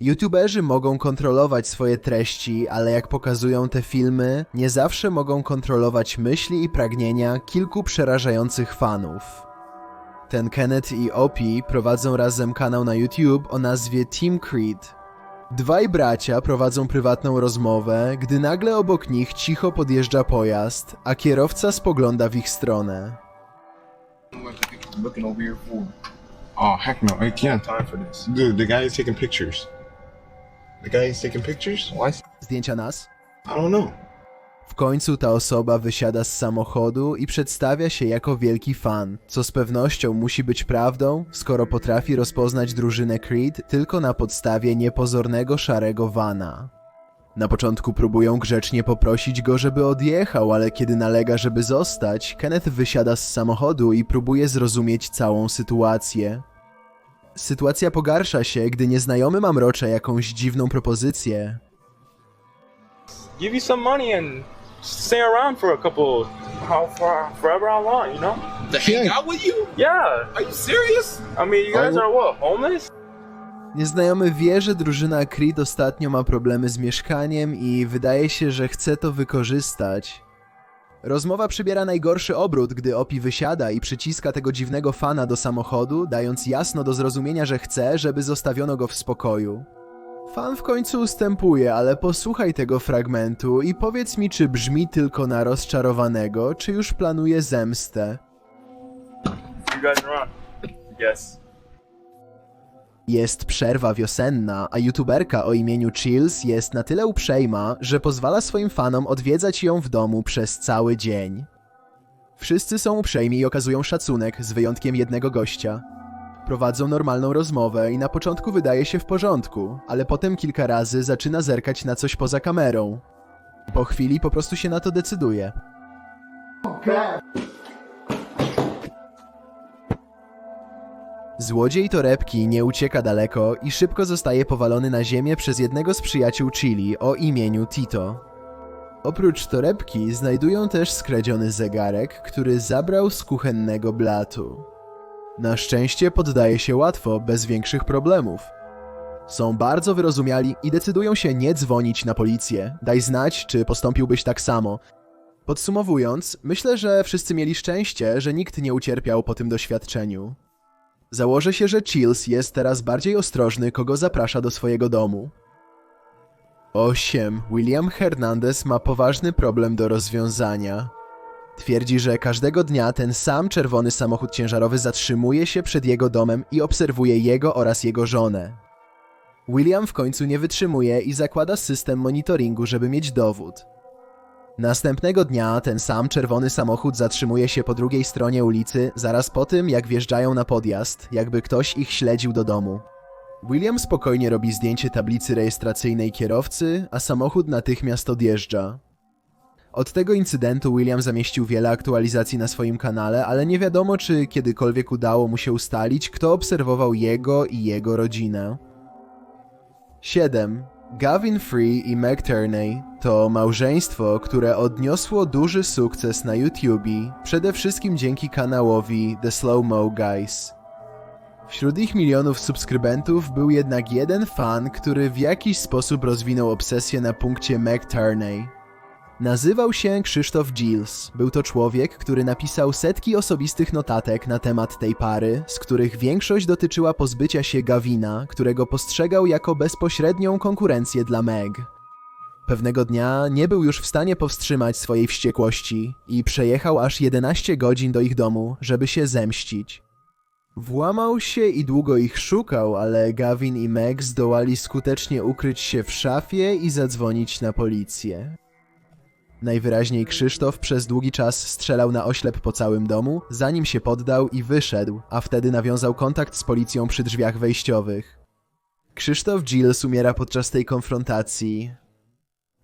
YouTuberzy mogą kontrolować swoje treści, ale jak pokazują te filmy, nie zawsze mogą kontrolować myśli i pragnienia kilku przerażających fanów. Ten Kenneth i Opi prowadzą razem kanał na YouTube o nazwie Team Creed. Dwaj bracia prowadzą prywatną rozmowę, gdy nagle obok nich cicho podjeżdża pojazd, a kierowca spogląda w ich stronę. looking over your food. Oh heck no, I can't. Time for this. Dude, the guy is taking pictures. The guy is taking pictures? Why? Zdjęcia nas? I don't know. W końcu ta osoba wysiada z samochodu i przedstawia się jako wielki fan, co z pewnością musi być prawdą, skoro potrafi rozpoznać drużynę Creed tylko na podstawie niepozornego szarego vana. Na początku próbują grzecznie poprosić go, żeby odjechał, ale kiedy nalega, żeby zostać, Kenneth wysiada z samochodu i próbuje zrozumieć całą sytuację. Sytuacja pogarsza się, gdy nieznajomy mamrocze jakąś dziwną propozycję, give you some money and stay around for a couple, how far, forever how long, you know? To hang out with you? Yeah. Are you serious? I mean, you guys are what, homeless? Nieznajomy wie, że drużyna Creed ostatnio ma problemy z mieszkaniem i wydaje się, że chce to wykorzystać. Rozmowa przybiera najgorszy obrót, gdy Opi wysiada i przyciska tego dziwnego fana do samochodu, dając jasno do zrozumienia, że chce, żeby zostawiono go w spokoju. Fan w końcu ustępuje, ale posłuchaj tego fragmentu i powiedz mi, czy brzmi tylko na rozczarowanego, czy już planuje zemstę. You guys. Yes. Jest przerwa wiosenna, a youtuberka o imieniu Chills jest na tyle uprzejma, że pozwala swoim fanom odwiedzać ją w domu przez cały dzień. Wszyscy są uprzejmi i okazują szacunek, z wyjątkiem jednego gościa. Prowadzą normalną rozmowę i na początku wydaje się w porządku, ale potem kilka razy zaczyna zerkać na coś poza kamerą. Po chwili po prostu się na to decyduje. Złodziej torebki nie ucieka daleko i szybko zostaje powalony na ziemię przez jednego z przyjaciół Chili o imieniu Tito. Oprócz torebki znajdują też skradziony zegarek, który zabrał z kuchennego blatu. Na szczęście poddaje się łatwo, bez większych problemów. Są bardzo wyrozumiali i decydują się nie dzwonić na policję. Daj znać, czy postąpiłbyś tak samo. Podsumowując, myślę, że wszyscy mieli szczęście, że nikt nie ucierpiał po tym doświadczeniu. Założę się, że Chills jest teraz bardziej ostrożny, kogo zaprasza do swojego domu. 8. William Hernandez ma poważny problem do rozwiązania. Twierdzi, że każdego dnia ten sam czerwony samochód ciężarowy zatrzymuje się przed jego domem i obserwuje jego oraz jego żonę. William w końcu nie wytrzymuje i zakłada system monitoringu, żeby mieć dowód. Następnego dnia ten sam czerwony samochód zatrzymuje się po drugiej stronie ulicy, zaraz po tym, jak wjeżdżają na podjazd, jakby ktoś ich śledził do domu. William spokojnie robi zdjęcie tablicy rejestracyjnej kierowcy, a samochód natychmiast odjeżdża. Od tego incydentu William zamieścił wiele aktualizacji na swoim kanale, ale nie wiadomo, czy kiedykolwiek udało mu się ustalić, kto obserwował jego i jego rodzinę. 7. Gavin Free i Meg Turney to małżeństwo, które odniosło duży sukces na YouTubie, przede wszystkim dzięki kanałowi The Slow Mo Guys. Wśród ich milionów subskrybentów był jednak jeden fan, który w jakiś sposób rozwinął obsesję na punkcie Meg Turney. Nazywał się Krzysztof Gilles. Był to człowiek, który napisał setki osobistych notatek na temat tej pary, z których większość dotyczyła pozbycia się Gavina, którego postrzegał jako bezpośrednią konkurencję dla Meg. Pewnego dnia nie był już w stanie powstrzymać swojej wściekłości i przejechał aż 11 godzin do ich domu, żeby się zemścić. Włamał się i długo ich szukał, ale Gavin i Meg zdołali skutecznie ukryć się w szafie i zadzwonić na policję. Najwyraźniej Krzysztof przez długi czas strzelał na oślep po całym domu, zanim się poddał i wyszedł, a wtedy nawiązał kontakt z policją przy drzwiach wejściowych. Krzysztof Gilles umiera podczas tej konfrontacji.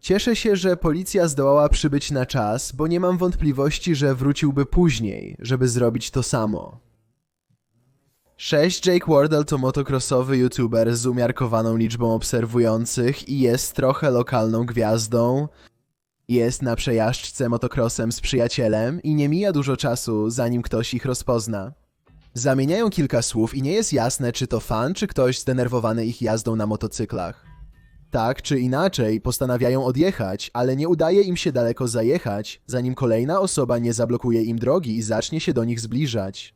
Cieszę się, że policja zdołała przybyć na czas, bo nie mam wątpliwości, że wróciłby później, żeby zrobić to samo. 6. Jake Wardell to motocrossowy youtuber z umiarkowaną liczbą obserwujących i jest trochę lokalną gwiazdą, jest na przejażdżce motocrossem z przyjacielem i nie mija dużo czasu, zanim ktoś ich rozpozna. Zamieniają kilka słów i nie jest jasne, czy to fan, czy ktoś zdenerwowany ich jazdą na motocyklach. Tak czy inaczej, postanawiają odjechać, ale nie udaje im się daleko zajechać, zanim kolejna osoba nie zablokuje im drogi i zacznie się do nich zbliżać.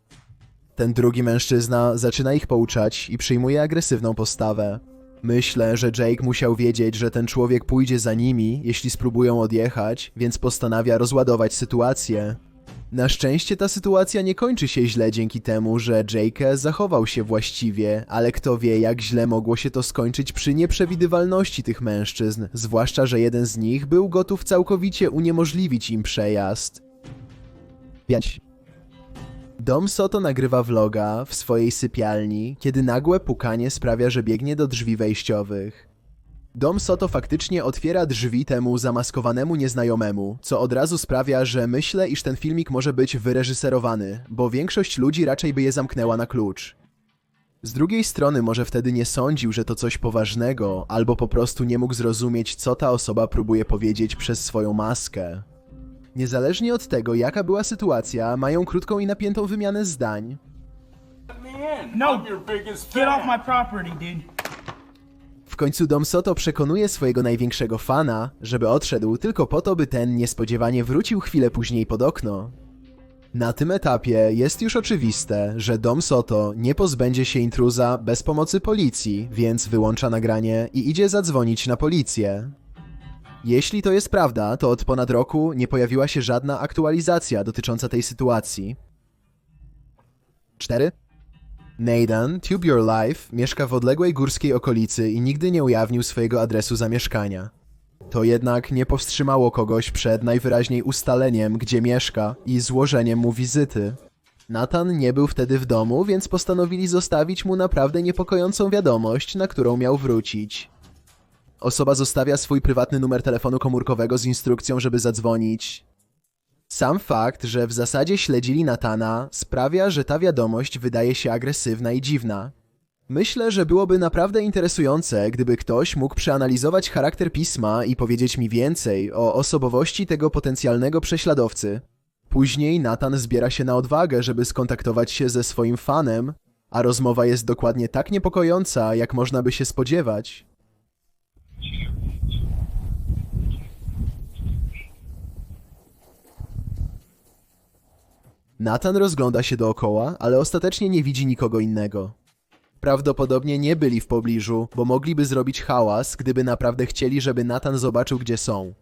Ten drugi mężczyzna zaczyna ich pouczać i przyjmuje agresywną postawę. Myślę, że Jake musiał wiedzieć, że ten człowiek pójdzie za nimi, jeśli spróbują odjechać, więc postanawia rozładować sytuację. Na szczęście ta sytuacja nie kończy się źle dzięki temu, że Jake zachował się właściwie, ale kto wie jak źle mogło się to skończyć przy nieprzewidywalności tych mężczyzn, zwłaszcza, że jeden z nich był gotów całkowicie uniemożliwić im przejazd. 5. Dom Soto nagrywa vloga w swojej sypialni, kiedy nagłe pukanie sprawia, że biegnie do drzwi wejściowych. Dom Soto faktycznie otwiera drzwi temu zamaskowanemu nieznajomemu, co od razu sprawia, że myślę, iż ten filmik może być wyreżyserowany, bo większość ludzi raczej by je zamknęła na klucz. Z drugiej strony może wtedy nie sądził, że to coś poważnego, albo po prostu nie mógł zrozumieć, co ta osoba próbuje powiedzieć przez swoją maskę. Niezależnie od tego, jaka była sytuacja, mają krótką i napiętą wymianę zdań. No, get off my property, dude. W końcu Dom Soto przekonuje swojego największego fana, żeby odszedł tylko po to, by ten niespodziewanie wrócił chwilę później pod okno. Na tym etapie jest już oczywiste, że Dom Soto nie pozbędzie się intruza bez pomocy policji, więc wyłącza nagranie i idzie zadzwonić na policję. Jeśli to jest prawda, to od ponad roku nie pojawiła się żadna aktualizacja dotycząca tej sytuacji. 4. Nathan, Tube Your Life, mieszka w odległej górskiej okolicy i nigdy nie ujawnił swojego adresu zamieszkania. To jednak nie powstrzymało kogoś przed najwyraźniej ustaleniem, gdzie mieszka i złożeniem mu wizyty. Nathan nie był wtedy w domu, więc postanowili zostawić mu naprawdę niepokojącą wiadomość, na którą miał wrócić. Osoba zostawia swój prywatny numer telefonu komórkowego z instrukcją, żeby zadzwonić. Sam fakt, że w zasadzie śledzili Natana, sprawia, że ta wiadomość wydaje się agresywna i dziwna. Myślę, że byłoby naprawdę interesujące, gdyby ktoś mógł przeanalizować charakter pisma i powiedzieć mi więcej o osobowości tego potencjalnego prześladowcy. Później Nathan zbiera się na odwagę, żeby skontaktować się ze swoim fanem, a rozmowa jest dokładnie tak niepokojąca, jak można by się spodziewać. Nathan rozgląda się dookoła, ale ostatecznie nie widzi nikogo innego. Prawdopodobnie nie byli w pobliżu, bo mogliby zrobić hałas, gdyby naprawdę chcieli, żeby Nathan zobaczył, gdzie są.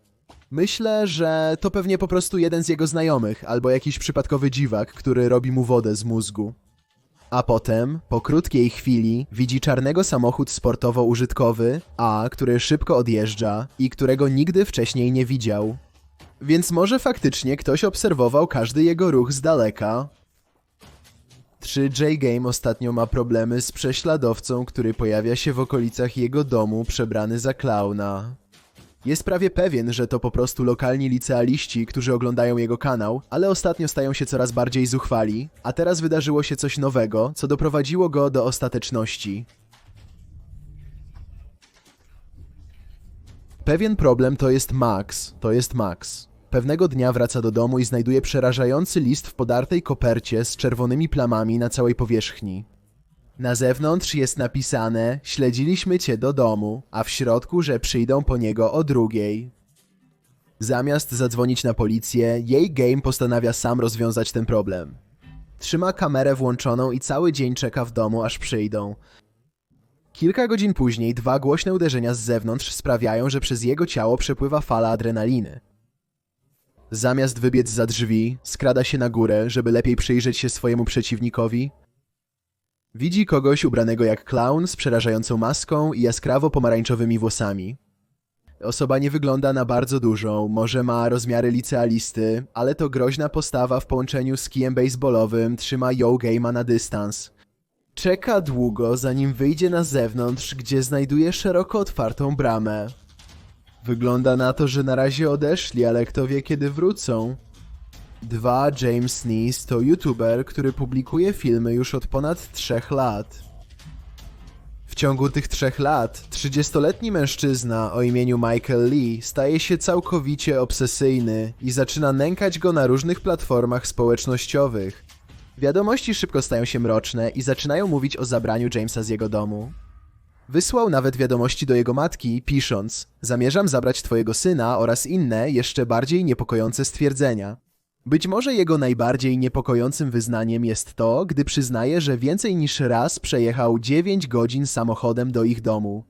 Myślę, że to pewnie po prostu jeden z jego znajomych, albo jakiś przypadkowy dziwak, który robi mu wodę z mózgu. A potem, po krótkiej chwili, widzi czarnego samochód sportowo-użytkowy, A, który szybko odjeżdża i którego nigdy wcześniej nie widział. Więc może faktycznie ktoś obserwował każdy jego ruch z daleka. 3J Game ostatnio ma problemy z prześladowcą, który pojawia się w okolicach jego domu przebrany za klauna. Jest prawie pewien, że to po prostu lokalni licealiści, którzy oglądają jego kanał, ale ostatnio stają się coraz bardziej zuchwali, a teraz wydarzyło się coś nowego, co doprowadziło go do ostateczności. Pewien problem to jest Max, to jest Max. Pewnego dnia wraca do domu i znajduje przerażający list w podartej kopercie z czerwonymi plamami na całej powierzchni. Na zewnątrz jest napisane: Śledziliśmy cię do domu, a w środku, że przyjdą po niego o drugiej. Zamiast zadzwonić na policję, jej game postanawia sam rozwiązać ten problem. Trzyma kamerę włączoną i cały dzień czeka w domu, aż przyjdą. Kilka godzin później dwa głośne uderzenia z zewnątrz sprawiają, że przez jego ciało przepływa fala adrenaliny. Zamiast wybiec za drzwi, skrada się na górę, żeby lepiej przyjrzeć się swojemu przeciwnikowi. Widzi kogoś ubranego jak klaun z przerażającą maską i jaskrawo pomarańczowymi włosami. Osoba nie wygląda na bardzo dużą, może ma rozmiary licealisty, ale to groźna postawa w połączeniu z kijem baseballowym trzyma Yo Game'a na dystans. Czeka długo, zanim wyjdzie na zewnątrz, gdzie znajduje szeroko otwartą bramę. Wygląda na to, że na razie odeszli, ale kto wie kiedy wrócą. 2. James Neese to youtuber, który publikuje filmy już od ponad 3 lat. W ciągu tych trzech lat 30-letni mężczyzna o imieniu Michael Lee staje się całkowicie obsesyjny i zaczyna nękać go na różnych platformach społecznościowych. Wiadomości szybko stają się mroczne i zaczynają mówić o zabraniu Jamesa z jego domu. Wysłał nawet wiadomości do jego matki, pisząc: Zamierzam zabrać twojego syna oraz inne, jeszcze bardziej niepokojące stwierdzenia. Być może jego najbardziej niepokojącym wyznaniem jest to, gdy przyznaje, że więcej niż raz przejechał 9 godzin samochodem do ich domu.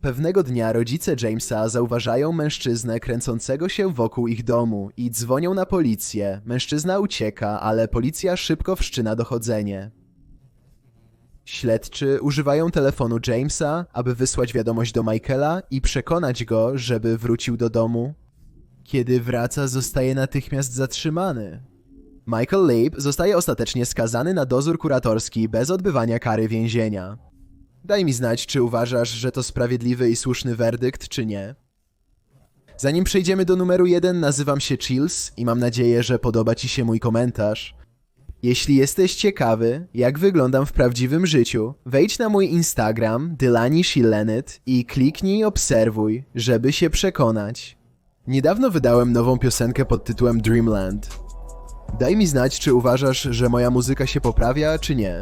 Pewnego dnia rodzice Jamesa zauważają mężczyznę kręcącego się wokół ich domu i dzwonią na policję. Mężczyzna ucieka, ale policja szybko wszczyna dochodzenie. Śledczy używają telefonu Jamesa, aby wysłać wiadomość do Michaela i przekonać go, żeby wrócił do domu. Kiedy wraca, zostaje natychmiast zatrzymany. Michael Leib zostaje ostatecznie skazany na dozór kuratorski bez odbywania kary więzienia. Daj mi znać, czy uważasz, że to sprawiedliwy i słuszny werdykt, czy nie. Zanim przejdziemy do numeru jeden, nazywam się Chills i mam nadzieję, że podoba Ci się mój komentarz. Jeśli jesteś ciekawy, jak wyglądam w prawdziwym życiu, wejdź na mój Instagram Dylani Shillenet i kliknij obserwuj, żeby się przekonać. Niedawno wydałem nową piosenkę pod tytułem Dreamland. Daj mi znać, czy uważasz, że moja muzyka się poprawia, czy nie.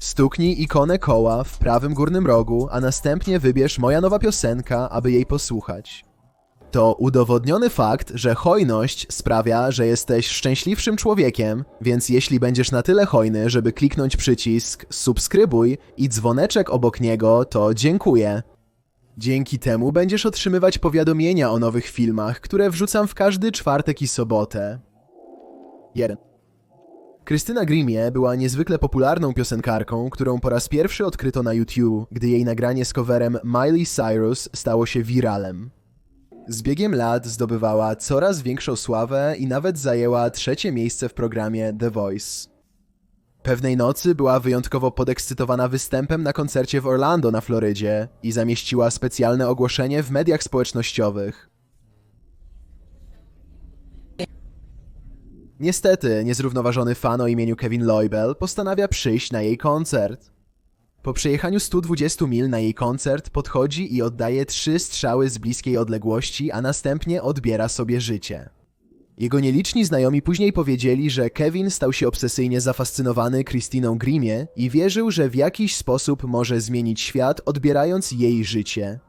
Stuknij ikonę koła w prawym górnym rogu, a następnie wybierz moja nowa piosenka, aby jej posłuchać. To udowodniony fakt, że hojność sprawia, że jesteś szczęśliwszym człowiekiem, więc jeśli będziesz na tyle hojny, żeby kliknąć przycisk subskrybuj i dzwoneczek obok niego, to dziękuję. Dzięki temu będziesz otrzymywać powiadomienia o nowych filmach, które wrzucam w każdy czwartek i sobotę. 1. Krystyna Grimie była niezwykle popularną piosenkarką, którą po raz pierwszy odkryto na YouTube, gdy jej nagranie z coverem Miley Cyrus stało się wiralem. Z biegiem lat zdobywała coraz większą sławę i nawet zajęła trzecie miejsce w programie The Voice. Pewnej nocy była wyjątkowo podekscytowana występem na koncercie w Orlando na Florydzie i zamieściła specjalne ogłoszenie w mediach społecznościowych. Niestety, niezrównoważony fan o imieniu Kevin Loibel postanawia przyjść na jej koncert. Po przejechaniu 120 mil na jej koncert podchodzi i oddaje trzy strzały z bliskiej odległości, a następnie odbiera sobie życie. Jego nieliczni znajomi później powiedzieli, że Kevin stał się obsesyjnie zafascynowany Christiną Grimie i wierzył, że w jakiś sposób może zmienić świat, odbierając jej życie.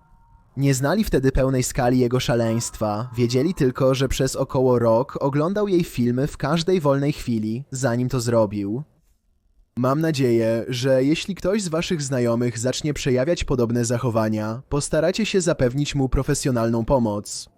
Nie znali wtedy pełnej skali jego szaleństwa, wiedzieli tylko, że przez około rok oglądał jej filmy w każdej wolnej chwili, zanim to zrobił. Mam nadzieję, że jeśli ktoś z waszych znajomych zacznie przejawiać podobne zachowania, postaracie się zapewnić mu profesjonalną pomoc.